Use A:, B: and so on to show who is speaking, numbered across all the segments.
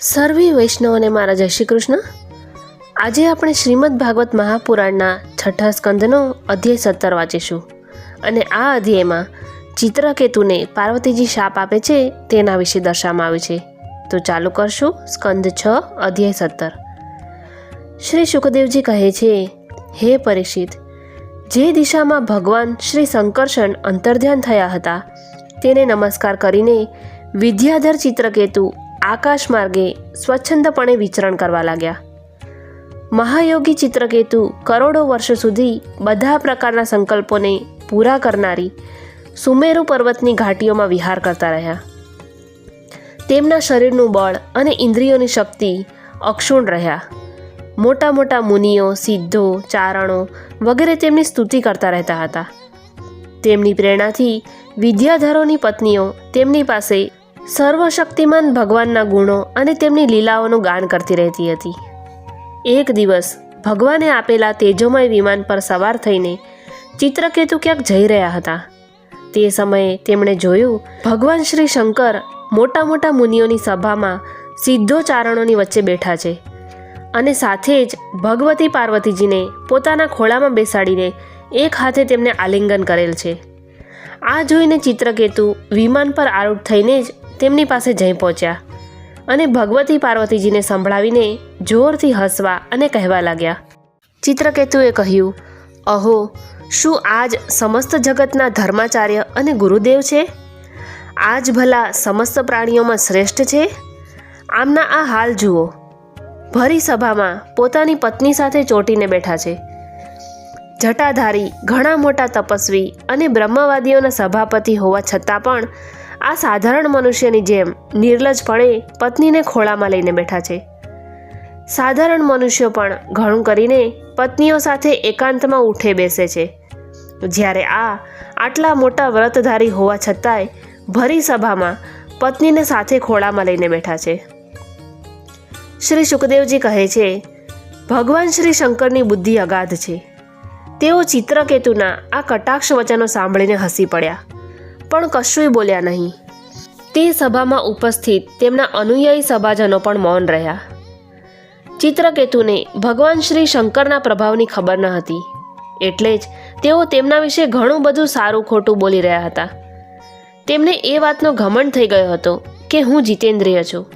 A: સર્વે વૈષ્ણવને મારા જય શ્રી કૃષ્ણ. આજે આપણે શ્રીમદ ભાગવત મહાપુરાણના છઠ્ઠા સ્કંદનો અધ્યાય સત્તર વાંચીશું અને આ અધ્યાયમાં ચિત્રકેતુને પાર્વતીજી શાપ આપે છે તેના વિશે દર્શાવવામાં આવ્યું છે. તો ચાલુ કરશું સ્કંદ છ, અધ્યાય સત્તર. શ્રી સુખદેવજી કહે છે, હે પરીક્ષિત, જે દિશામાં ભગવાન શ્રી શંકરશન અંતર્ધ્યાન થયા હતા, તેને નમસ્કાર કરીને વિદ્યાધર ચિત્રકેતુ આકાશ માર્ગે સ્વચ્છંદપણે વિચરણ કરવા લાગ્યા. મહાયોગી ચિત્રકેતુ કરોડો વર્ષો સુધી બધા પ્રકારના સંકલ્પોને પૂરા કરનારી સુમેરુ પર્વતની ઘાટીઓમાં વિહાર કરતા રહ્યા. તેમના શરીરનું બળ અને ઇન્દ્રિયોની શક્તિ અક્ષુણ રહ્યા. મોટા મોટા મુનિઓ, સિદ્ધો, ચારણો વગેરે તેમની સ્તુતિ કરતા રહેતા હતા. તેમની પ્રેરણાથી વિદ્યાધરોની પત્નીઓ તેમની પાસે સર્વશક્તિમાન ભગવાનના ગુણો અને તેમની લીલાઓનું ગાન કરતી રહેતી હતી. એક દિવસ, ભગવાને આપેલા તેજોમય વિમાન પર સવાર થઈને ચિત્રકેતુ ક્યાંક જઈ રહ્યા હતા. તે સમયે તેમણે જોયું, ભગવાન શ્રી શંકર મોટા મોટા મુનિઓની સભામાં સિદ્ધો ચારણોની વચ્ચે બેઠા છે અને સાથે જ ભગવતી પાર્વતીજીને પોતાના ખોળામાં બેસાડીને એક હાથે તેમને આલિંગન કરેલ છે. આ જોઈને ચિત્રકેતુ વિમાન પર આરૂઢ થઈને જ તેમની પાસે જઈ પહોંચ્યા અને ભગવતી પાર્વતીજીને સંભળાવીને જોરથી હસવા અને કહેવા લાગ્યા. ચિત્રકેતુએ કહ્યું, અહો, શું આજ સમસ્ત જગતના ધર્માચાર્ય અને ગુરુદેવ છે? આજ ભલા સમસ્ત પ્રાણીઓમાં શ્રેષ્ઠ છે? આમના આ હાલ જુઓ. ભરી સભામાં પોતાની પત્ની સાથે ચોટીને બેઠા છે. જટાધારી, ઘણા મોટા તપસ્વી અને બ્રહ્મવાદીઓના સભાપતિ હોવા છતાં પણ આ સાધારણ મનુષ્યની જેમ નિર્લજપણે પત્નીને ખોળામાં લઈને બેઠા છે. સાધારણ મનુષ્યો પણ ઘણું કરીને પત્નીઓ સાથે એકાંતમાં ઉઠે બેસે છે. જ્યારે આ આટલા મોટા વ્રતધારી હોવા છતાંય ભરી સભામાં પત્નીને સાથે ખોળામાં લઈને બેઠા છે. શ્રી સુખદેવજી કહે છે, ભગવાન શ્રી શંકરની બુદ્ધિ અગાધ છે. તેઓ ચિત્રકેતુના આ કટાક્ષ વચનો સાંભળીને હસી પડ્યા. પણ કશુંય બોલ્યા નહીં. તે સભામાં ઉપસ્થિત તેમના અનુયાયી સભાજનો પણ મૌન રહ્યા. ચિત્રકેતુને ભગવાન શ્રી શંકરના પ્રભાવની ખબર ન હતી. એટલે જ તેઓ તેમના વિશે ઘણું બધું સારું ખોટું બોલી રહ્યા હતા. તેમને એ વાતનો ઘમંડ થઈ ગયો હતો કે હું જીતેન્દ્રિય છું.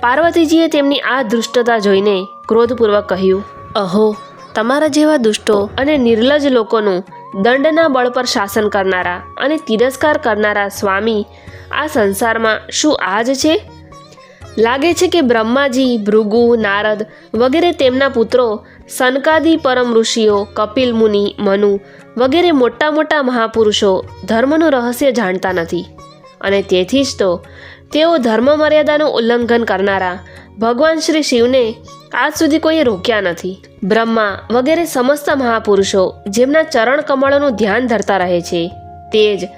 A: પાર્વતીજીએ તેમની આ દૃષ્ટતા જોઈને ક્રોધપૂર્વક કહ્યું, અહો, તમારા જેવા દુષ્ટો અને નિર્લજ લોકોનું દંડના બળ પર શાસન કરનારા અને તિરસ્કાર કરનારા સ્વામી આ સંસારમાં શું આ જ છે? લાગે છે કે બ્રહ્માજી, ભૃગુ, નારદ વગેરે તેમના પુત્રો, સનકાદી પરમ ઋષિઓ, કપિલ મુનિ, મનુ વગેરે મોટા મોટા મહાપુરુષો ધર્મનું રહસ્ય જાણતા નથી. અને તેથી જ તો તેઓ ધર્મ મર્યાદાનું ઉલ્લંઘન કરનારા ભગવાન શ્રી શિવને આજ સુધી કોઈએ રોક્યા નથી. બ્રહ્મા વગેરે સમસ્ત મહાપુરુષો જેમના ચરણ કમળોનું ધ્યાન ધરતા રહે છે, તે જ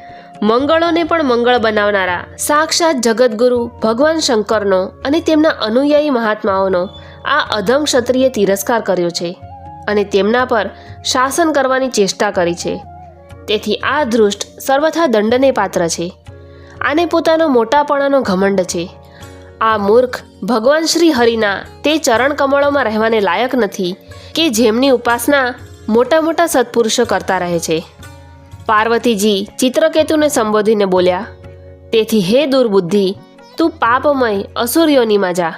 A: મંગળોને પણ મંગળ બનાવનારા સાક્ષાત જગતગુરુ ભગવાન શંકરનો અને તેમના અનુયાયી મહાત્માઓનો આ અધમ ક્ષત્રિય તિરસ્કાર કર્યો છે અને તેમના પર શાસન કરવાની ચેષ્ટા કરી છે. તેથી આ દૃષ્ટ સર્વથા દંડને પાત્ર છે. આને પોતાનો મોટાપણાનો ઘમંડ છે. આ મૂર્ખ ભગવાન શ્રી હરિના તે ચરણ કમળોમાં રહેવાને લાયક નથી કે જેમની ઉપાસના મોટા મોટા સત્પુરુષો કરતા રહે છે. પાર્વતીજી ચિત્રકેતુને સંબોધીને બોલ્યા, તેથી હે દુર્બુદ્ધિ, તું પાપમય અસુર્યોનીમાં જા.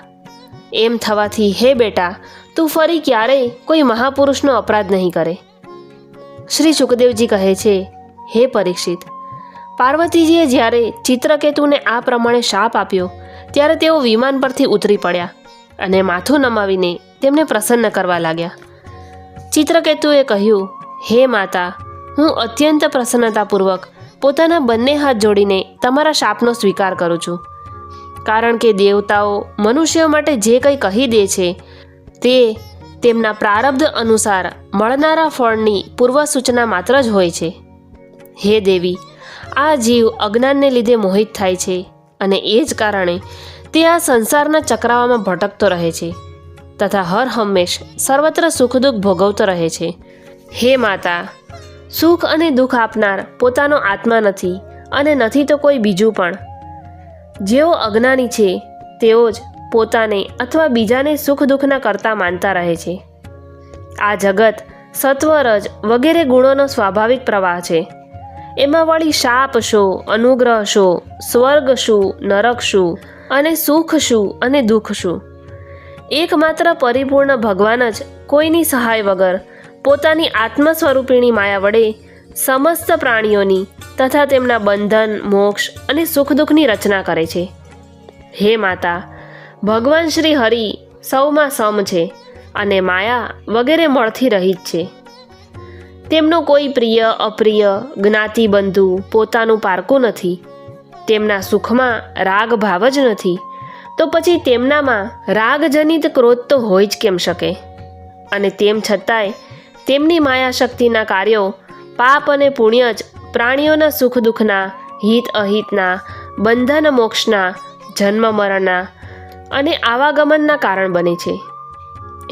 A: એમ થવાથી હે બેટા, તું ફરી ક્યારેય કોઈ મહાપુરુષનો અપરાધ નહીં કરે. શ્રી સુખદેવજી કહે છે, હે પરીક્ષિત પાર્વતીજીએ જ્યારે ચિત્રકેતુને આ પ્રમાણે શાપ આપ્યો, ત્યારે તેઓ વિમાન પરથી ઉતરી પડ્યા અને માથું નમાવીને તેમને પ્રસન્ન કરવા લાગ્યા. ચિત્રકેતુએ કહ્યું, હે માતા, હું અત્યંત પ્રસન્નતાપૂર્વક પોતાના બંને હાથ જોડીને તમારા શાપનો સ્વીકાર કરું છું. કારણ કે દેવતાઓ મનુષ્યો માટે જે કંઈ કહી દે છે, તે તેમના પ્રારબ્ધ અનુસાર મળનારા ફળની પૂર્વ સૂચના માત્ર જ હોય છે. હે દેવી આ જીવ અજ્ઞાનને લીધે મોહિત થાય છે અને એ જ કારણે તે આ સંસારના ચક્રાવામાં ભટકતો રહે છે તથા હર હંમેશ સર્વત્ર સુખ દુઃખ ભોગવતો રહે છે. હે માતા, સુખ અને દુઃખ આપનાર પોતાનો આત્મા નથી અને નથી તો કોઈ બીજું પણ. જેઓ અજ્ઞાની છે, તેઓ જ પોતાને અથવા બીજાને સુખ દુઃખના કરતા માનતા રહે છે. આ જગત સત્વરજ વગેરે ગુણોનો સ્વાભાવિક પ્રવાહ છે. એમાં વળી શાપ શું, અનુગ્રહ શું, સ્વર્ગ શું, નરક શું અને સુખ શું અને દુઃખ શું. એકમાત્ર પરિપૂર્ણ ભગવાન જ કોઈની સહાય વગર પોતાની આત્મ સ્વરૂપિણી માયા વડે સમસ્ત પ્રાણીઓની તથા તેમના બંધન, મોક્ષ અને સુખ દુઃખની રચના કરે છે. હે માતા, ભગવાન શ્રી હરિ સૌમાં સમ છે અને માયા વગેરે મળથી રહિત છે. તેમનો કોઈ પ્રિય, અપ્રિય જ્ઞાતિ બંધુ પોતાનું પારકું નથી. તેમના સુખમાં રાગ ભાવ જ નથી. તો પછી તેમનામાં રાગજનિત ક્રોધ તો હોય જ કેમ શકે? અને તેમ છતાંય તેમની માયાશક્તિના કાર્યો પાપ અને પુણ્ય જ પ્રાણીઓના સુખ દુઃખના હિત અહિતના બંધન મોક્ષના જન્મ મરણના અને આવાગમનના કારણ બને છે.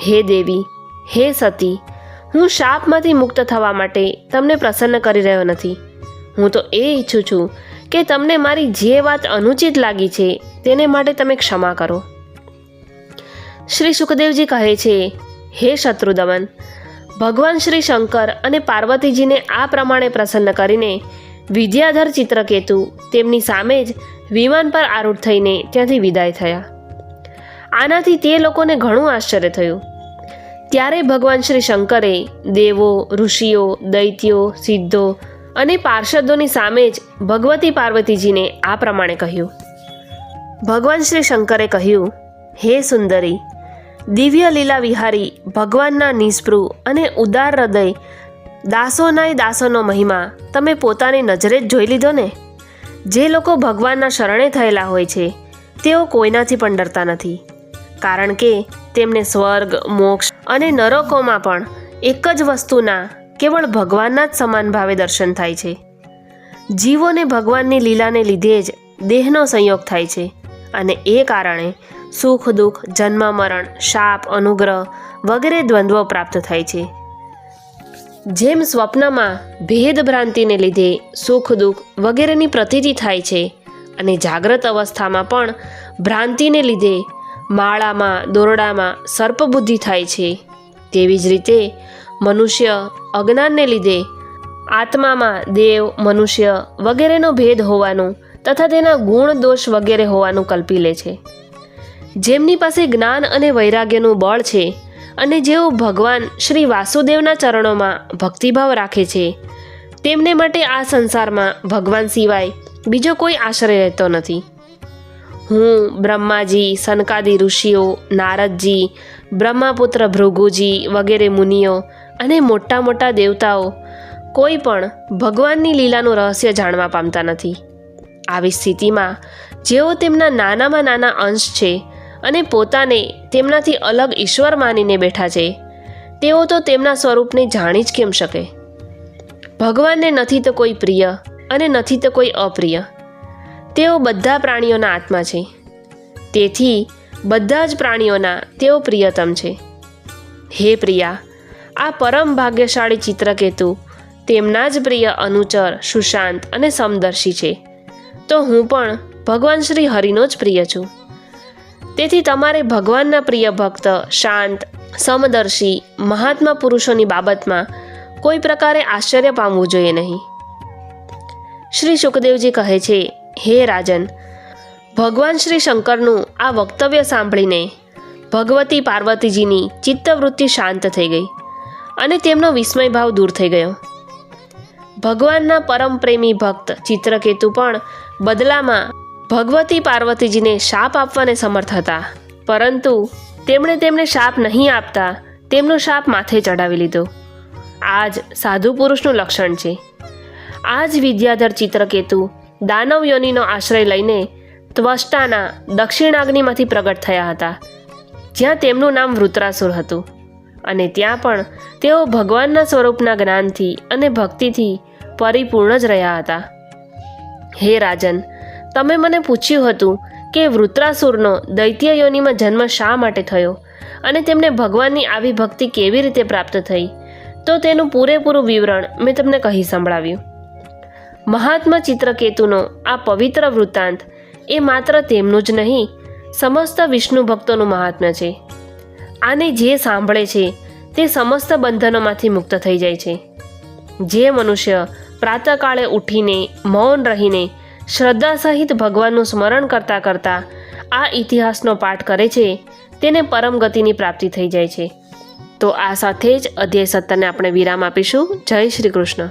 A: હે દેવી, હે સતી હું શાપમાંથી મુક્ત થવા માટે તમને પ્રસન્ન કરી રહ્યો નથી. હું તો એ ઈચ્છું છું કે તમને મારી જે વાત અનુચિત લાગી છે તેને માટે તમે ક્ષમા કરો. શ્રી સુખદેવજી કહે છે, હે શત્રુદમન, ભગવાન શ્રી શંકર અને પાર્વતીજીને આ પ્રમાણે પ્રસન્ન કરીને વિદ્યાધર ચિત્રકેતુ તેમની સામે જ વિમાન પર આરૂઢ થઈને ત્યાંથી વિદાય થયા. આનાથી તે લોકોને ઘણું આશ્ચર્ય થયું. ત્યારે ભગવાન શ્રી શંકરે દેવો, ઋષિઓ, દૈત્યો, સિદ્ધો અને પાર્ષદોની સામે જ ભગવતી પાર્વતીજીને આ પ્રમાણે કહ્યું. ભગવાન શ્રી શંકરે કહ્યું, હે સુંદરી, દિવ્ય લીલા વિહારી, ભગવાનના નિષ્પૃહ અને ઉદાર હૃદય દાસોનાય દાસોનો મહિમા, તમે પોતાની નજરે જ જોઈ લીધો ને? જે લોકો ભગવાનના શરણે થયેલા હોય છે, તેઓ કોઈનાથી પણ ડરતા નથી. કારણ કે તેમને સ્વર્ગ, મોક્ષ અને નરકોમાં પણ એક જ વસ્તુના કેવળ ભગવાનના જ સમાન ભાવે દર્શન થાય છે. જીવોને ભગવાનની લીલાને લીધે જ દેહનો સંયોગ થાય છે અને એ કારણે સુખ, દુઃખ જન્મ મરણ શાપ, અનુગ્રહ વગેરે દ્વંદ્વો પ્રાપ્ત થાય છે. જેમ સ્વપ્નમાં ભેદ ભ્રાંતિને લીધે સુખ, દુઃખ વગેરેની પ્રતીતિ થાય છે અને જાગ્રત અવસ્થામાં પણ ભ્રાંતિને લીધે માળામાં, દોરડામાં સર્પબુદ્ધિ થાય છે. તેવી જ રીતે મનુષ્ય અજ્ઞાનને લીધે આત્મામાં દેવ, મનુષ્ય વગેરેનો ભેદ હોવાનું તથા તેના ગુણ, દોષ વગેરે હોવાનું કલ્પી લે છે. જેમની પાસે જ્ઞાન અને વૈરાગ્યનું બળ છે અને જેઓ ભગવાન શ્રી વાસુદેવના ચરણોમાં ભક્તિભાવ રાખે છે, તેમને માટે આ સંસારમાં ભગવાન સિવાય બીજો કોઈ આશ્રય રહેતો નથી. હું બ્રહ્માજી, સનકાદી ઋષિઓ, નારદજી, બ્રહ્માપુત્ર ભૃગુજી વગેરે મુનિઓ અને મોટા મોટા દેવતાઓ કોઈ પણ ભગવાનની લીલાનું રહસ્ય જાણવા પામતા નથી. આવી સ્થિતિમાં જેઓ તેમના નાનામાં નાના અંશ છે અને પોતાને તેમનાથી અલગ ઈશ્વર માનીને બેઠા છે, તેઓ તો તેમના સ્વરૂપને જાણી જ કેમ શકે? ભગવાનને નથી તો કોઈ પ્રિય અને નથી તો કોઈ અપ્રિય. તેઓ બધા પ્રાણીઓના આત્મા છે. તેથી બધા જ પ્રાણીઓના તેઓ પ્રિયતમ છે. હે પ્રિયા, આ પરમ ભાગ્યશાળી ચિત્રકેતુ તેમના જ પ્રિય અનુચર, સુશાંત અને સમદર્શી છે. તો હું પણ ભગવાન શ્રી હરિનો જ પ્રિય છું. તેથી તમારે ભગવાનના પ્રિય ભક્ત, શાંત, સમદર્શી, મહાત્મા પુરુષોની બાબતમાં કોઈ પ્રકારે આશ્ચર્ય પામવું જોઈએ નહીં. શ્રી સુખદેવજી કહે છે હે રાજન, ભગવાન શ્રી શંકરનું આ વક્તવ્ય સાંભળીને ભગવતી પાર્વતીજીની ચિત્તવૃત્તિ શાંત થઈ ગઈ અને તેમનો વિસ્મય ભાવ દૂર થઈ ગયો. ભગવાનના પરમ પ્રેમી ભક્ત ચિત્રકેતુ પણ બદલામાં ભગવતી પાર્વતીજીને શાપ આપવાને સમર્થ હતા. પરંતુ તેમણે તેમને શાપ નહીં આપતા તેમનો શાપ માથે ચડાવી લીધો. આ જ સાધુ પુરુષનું લક્ષણ છે. આ જ વિદ્યાધર ચિત્રકેતુ દાનવ યોનિનો આશ્રય લઈને ત્વષ્ટાના દક્ષિણાગ્નિમાંથી પ્રગટ થયા હતા, જ્યાં તેમનું નામ વૃત્રાસુર હતું. અને ત્યાં પણ તેઓ ભગવાનના સ્વરૂપના જ્ઞાનથી અને ભક્તિથી પરિપૂર્ણ જ રહ્યા હતા. હે રાજન, તમે મને પૂછ્યું હતું કે વૃત્રાસુરનો દૈત્ય યોનિમાં જન્મ શા માટે થયો અને તેમને ભગવાનની આવી ભક્તિ કેવી રીતે પ્રાપ્ત થઈ, તો તેનું પૂરેપૂરું વિવરણ મેં તમને કહી સંભળાવ્યું. મહાત્મા ચિત્રકેતુનો આ પવિત્ર વૃત્તાંત એ માત્ર તેમનું જ નહીં, સમસ્ત વિષ્ણુ ભક્તોનું મહાત્મ્ય છે. આને જે સાંભળે છે, તે સમસ્ત બંધનોમાંથી મુક્ત થઈ જાય છે. જે મનુષ્ય પ્રાતકાળે ઉઠીને, મૌન રહીને, શ્રદ્ધા સહિત ભગવાનનું સ્મરણ કરતાં કરતાં આ ઇતિહાસનો પાઠ કરે છે, તેને પરમ ગતિની પ્રાપ્તિ થઈ જાય છે. તો આ સાથે જ અધ્યાય સત્તરને આપણે વિરામ આપીશું. જય શ્રી કૃષ્ણ.